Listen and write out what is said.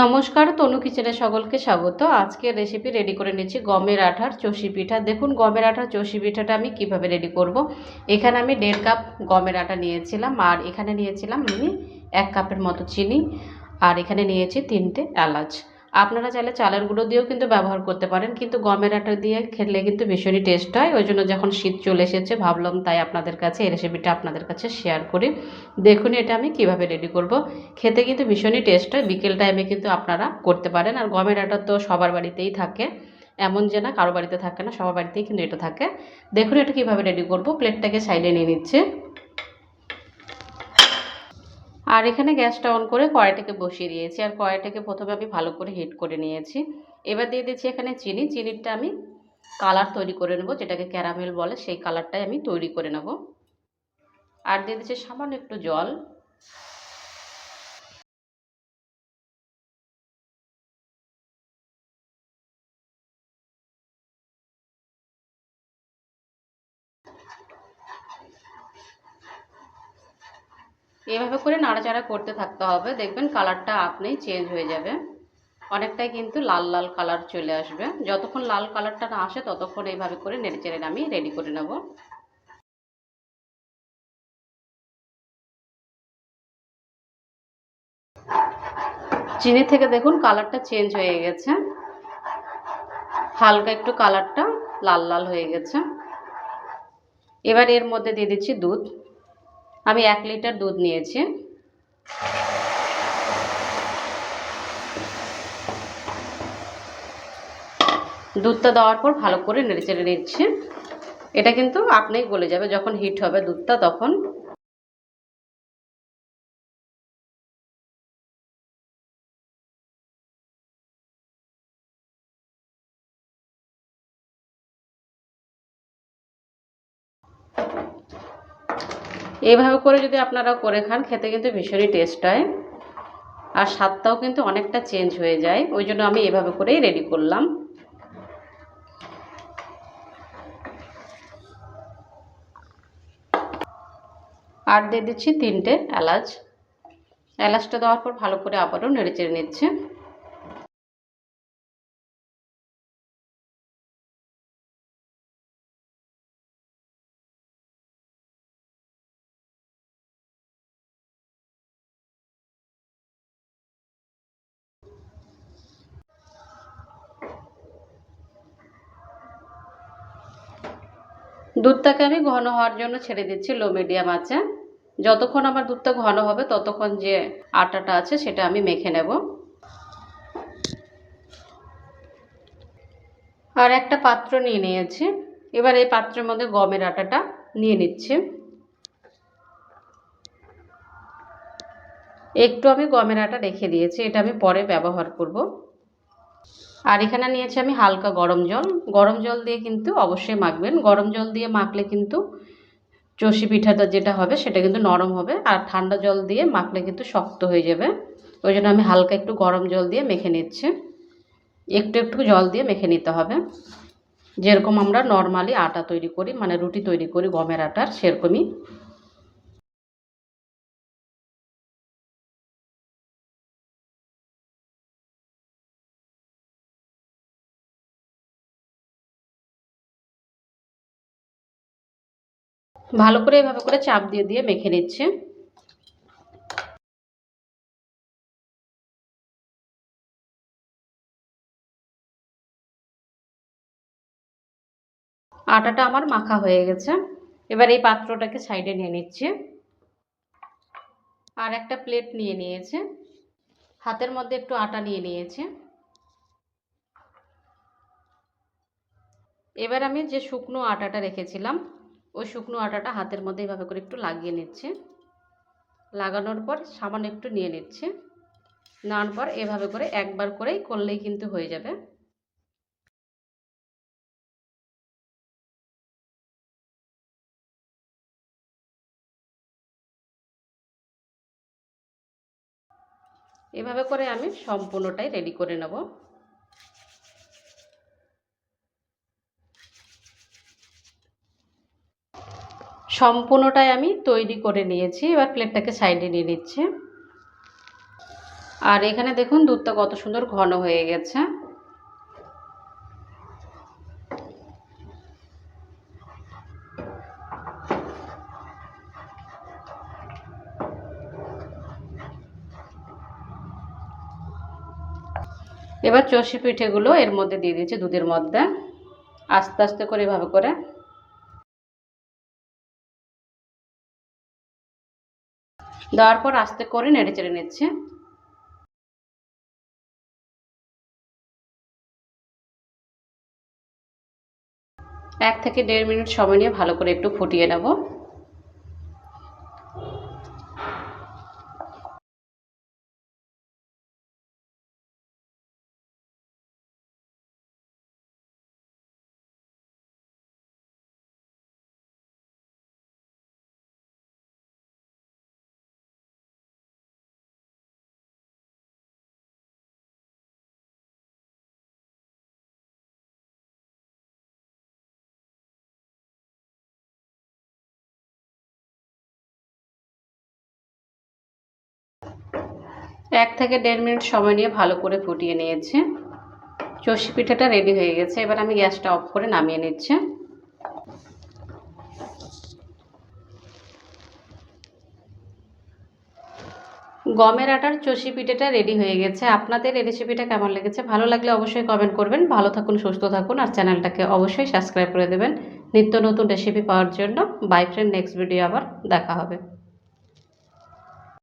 নমস্কার, তনু কিচেনে সকলকে স্বাগত। আজকে রেসিপি রেডি করে নিচ্ছি গমের আঠার চষি পিঠা। দেখুন, গমের আঠার চষি পিঠাটা আমি কীভাবে রেডি করব। এখানে আমি দেড় কাপ গমের আটা নিয়েছিলাম, আর এখানে নিয়েছিলাম আমি এক কাপের মতো চিনি, আর এখানে নিয়েছি তিনটে এলাচ। আপনারা চাইলে চালের গুঁড়ো দিয়েও কিন্তু ব্যবহার করতে পারেন, কিন্তু গমের আটা দিয়ে খেলে কিন্তু ভীষণই টেস্ট হয়। ওই জন্য যখন শীত চলে এসেছে, ভাবলাম তাই আপনাদের কাছে এই রেসিপিটা আপনাদের কাছে শেয়ার করি। দেখুন এটা আমি কীভাবে রেডি করব। খেতে কিন্তু ভীষণই টেস্ট হয়। বিকেল টাইমে কিন্তু আপনারা করতে পারেন। আর গমের আটা তো সবার বাড়িতেই থাকে। এমন যে না, কারও বাড়িতে থাকে না, সবার বাড়িতেই কিন্তু এটা থাকে। দেখুন এটা কীভাবে রেডি করব। প্লেটটাকে সাইডে নিয়ে নিচ্ছে। আর এখানে গ্যাসটা অন করে কড়াইটাকে বসিয়ে দিয়েছি। আর কড়াইটাকে প্রথমে আমি ভালো করে হিট করে নিয়েছি। এবার দিয়ে দিচ্ছি এখানে চিনি। চিনিটা আমি কালার তৈরি করে নেব, যেটাকে ক্যারামেল বলে, সেই কালারটাই আমি তৈরি করে নেব। আর দিয়ে দিচ্ছি সামান্য একটু জল। এভাবে করে নাড়াচাড়া করতে থাকতে হবে। দেখবেন কালারটা আপনিই চেঞ্জ হয়ে যাবে। অনেকটাই কিন্তু লাল লাল কালার চলে আসবে। যতক্ষণ লাল কালারটা না আসে, ততক্ষণ এইভাবে করে নেড়েচেড়ে আমি রেডি করে নেব। চিনি থেকে দেখুন কালারটা চেঞ্জ হয়ে গেছে। হালকা একটু কালারটা লাল লাল হয়ে গেছে। এবার এর মধ্যে দিয়ে দিচ্ছি দুধ। আমি এক লিটার দুধ নিয়েছি। দুধটা দেওয়ার পর ভালো করে নেড়ে চেড়ে নিচ্ছি। এটা কিন্তু আপনিই গলে যাবে, যখন হিট হবে দুধটা, তখন এইভাবে করে যদি আপনারা করে খান, খেতে কিন্তু ভীষণই টেস্ট হয়। আর স্বাদটাও কিন্তু অনেকটা চেঞ্জ হয়ে যায়। ওই জন্য আমি এভাবে করেই রেডি করলাম। আর দিয়ে দিচ্ছি তিনটে এলাচ। এলাচটা দেওয়ার পর ভালো করে আবারও নেড়ে চেড়ে নিচ্ছে। দুধটাকে আমি ঘন হওয়ার জন্য ছেড়ে দিচ্ছি লো মিডিয়াম আছে। যতক্ষণ আমার দুধটা ঘন হবে, ততক্ষণ যে আটাটা আছে সেটা আমি মেখে নেব। আর একটা পাত্র নিয়ে নিয়েছি। এবার এই পাত্রের মধ্যে গমের আটাটা নিয়ে নিচ্ছি। একটু আমি গমের আটা রেখে দিয়েছি, এটা আমি পরে ব্যবহার করব। আর এখানে নিয়েছি আমি হালকা গরম জল। গরম জল দিয়ে কিন্তু অবশ্যই মাখবেন। গরম জল দিয়ে মাখলে কিন্তু চষি পিঠাটা যেটা হবে, সেটা কিন্তু নরম হবে। আর ঠান্ডা জল দিয়ে মাখলে কিন্তু শক্ত হয়ে যাবে। ওই জন্য আমি হালকা একটু গরম জল দিয়ে মেখে নিচ্ছি। একটু একটু জল দিয়ে মেখে নিতে হবে। যেরকম আমরা নর্মালি আটা তৈরি করি মানে রুটি তৈরি করি, গমের আটার, সেরকমই। ভালো করে এভাবে করে চাপ দিয়ে দিয়ে মেখে নিচ্ছে। আটাটা আমার মাখা হয়ে গেছে। এবার এই পাত্রটাকে সাইডে নিয়ে নিচ্ছে। আর একটা প্লেট নিয়ে নিয়েছে। হাতের মধ্যে একটু আটা নিয়ে নিয়েছে। এবার আমি যে শুকনো আটাটা রেখেছিলাম ওই শুকনো আটাটা হাতের মধ্যে এভাবে করে একটু লাগিয়ে নিচ্ছে। লাগানোর পর সামান্য একটু নিয়ে নিচ্ছে। নেওয়ার পর এভাবে করে একবার করেই করলেই কিন্তু হয়ে যাবে। এভাবে করে আমি সম্পূর্ণটাই রেডি করে নেব। সম্পূর্ণটাই আমি তৈরি করে নিয়েছি। এবার প্লেটটাকে সাইডে নিয়ে নিচ্ছি। আর এখানে দেখুন দুধটা কত সুন্দর ঘন হয়ে গেছে। এবার চষি পিঠেগুলো এর মধ্যে দিয়ে দিচ্ছি দুধের মধ্যে। আস্তে আস্তে করে এভাবে করে দেওয়ার পর আস্তে করে নেড়ে চেড়ে নিচ্ছে। এক থেকে দেড় মিনিট সময় নিয়ে ভালো করে একটু ফুটিয়ে নেব। এক থেকে দেড় মিনিট সময় নিয়ে ভালো করে ফুটিয়ে নিয়েছি। চষি পিঠাটা রেডি হয়ে গেছে। এবার আমি গ্যাসটা অফ করে নামিয়ে নিচ্ছি। গমের আটার চষি পিঠেটা রেডি হয়ে গেছে। আপনাদের এই রেসিপিটা কেমন লেগেছে? ভালো লাগলে অবশ্যই কমেন্ট করবেন। ভালো থাকুন, সুস্থ থাকুন আর চ্যানেলটাকে অবশ্যই সাবস্ক্রাইব করে দেবেন। নিত্য নতুন রেসিপি পাওয়ার জন্য। বাই ফ্রেন্ড নেক্সট ভিডিও আবার দেখা হবে।